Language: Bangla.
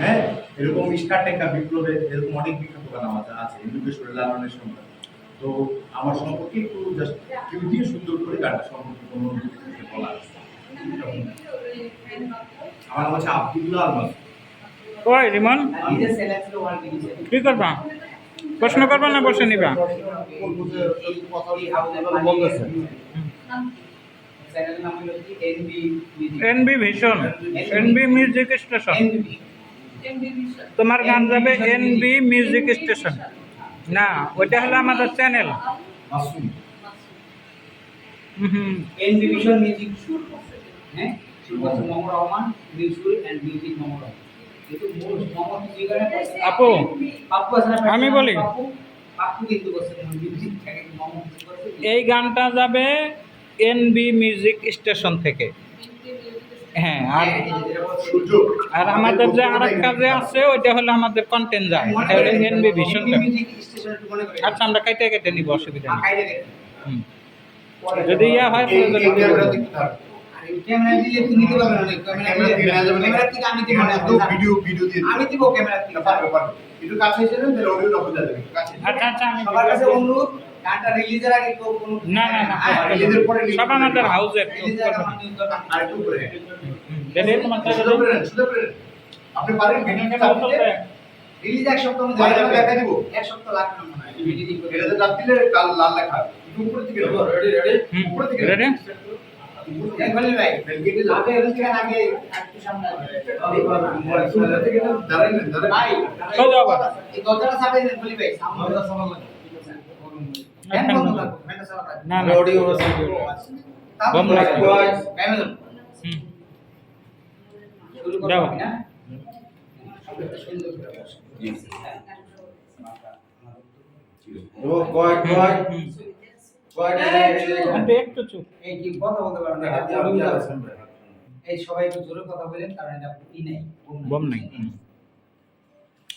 হ্যাঁ এরকম ইস্কার টেকা বিপ্লবে এরকম অনেক বিখ্যাত গান আমাদের আছে লালনের সঙ্গে তো আমার সম্পর্কে একটু জাস্ট কেউ দিয়ে সুন্দর করে গানটা সম্পর্কে কোনো বলা আমার নাম হচ্ছে আব্দুল্লাহ আল মাসুদ কই রিমন? কি করবা? প্রশ্ন করবা না বসে নিবা? এনবি ভীষণ এনবি মিউজিক স্টেশন। তোমার গান যাবে এনবি মিউজিক স্টেশন না ওইটা হলো আমাদের চ্যানেল হুম এন মিউজিক হ্যাঁ আপু আমি বলি। এই গানটা যাবে এনবি মিউজিক স্টেশন থেকে। হ্যাঁ আর আর আমাদের যে আরেকটা যে আছে ওইটা হলো আমাদের কন্টেন্ট যায় এটা হলো এনবি আচ্ছা আমরা কেটে কেটে নিব অসুবিধা নেই। হুম। যদি ইয়া হয়। আরে আচ্ছা আচ্ছা আমি অনুরোধ গানটা রিলিজের আগে কেউ কোনো না না না রিলিজের পরে সব আমাদের হাউসে আর একটু করে সুযোগ করে নেন, সুযোগ করে নেন। আপনি পারেন ভিডিও দিলে রিলিজ এক সপ্তাহ মধ্যে আমি দেখা দিব। এক সপ্তাহ লাগবে না এটাতে চাপ দিলে কাল লাল লেখা একটু উপরে দিকে রেডি রেডি উপরে দিকে না দাঁড়াই দাঁড়াই না না অডিও বম লাগবে। ক্যামেরা হুম। দাও। না। ও কয় কয় এই সবাই জোরে কথা বলেন কারণ এটা ই নাই বম নাই হুম।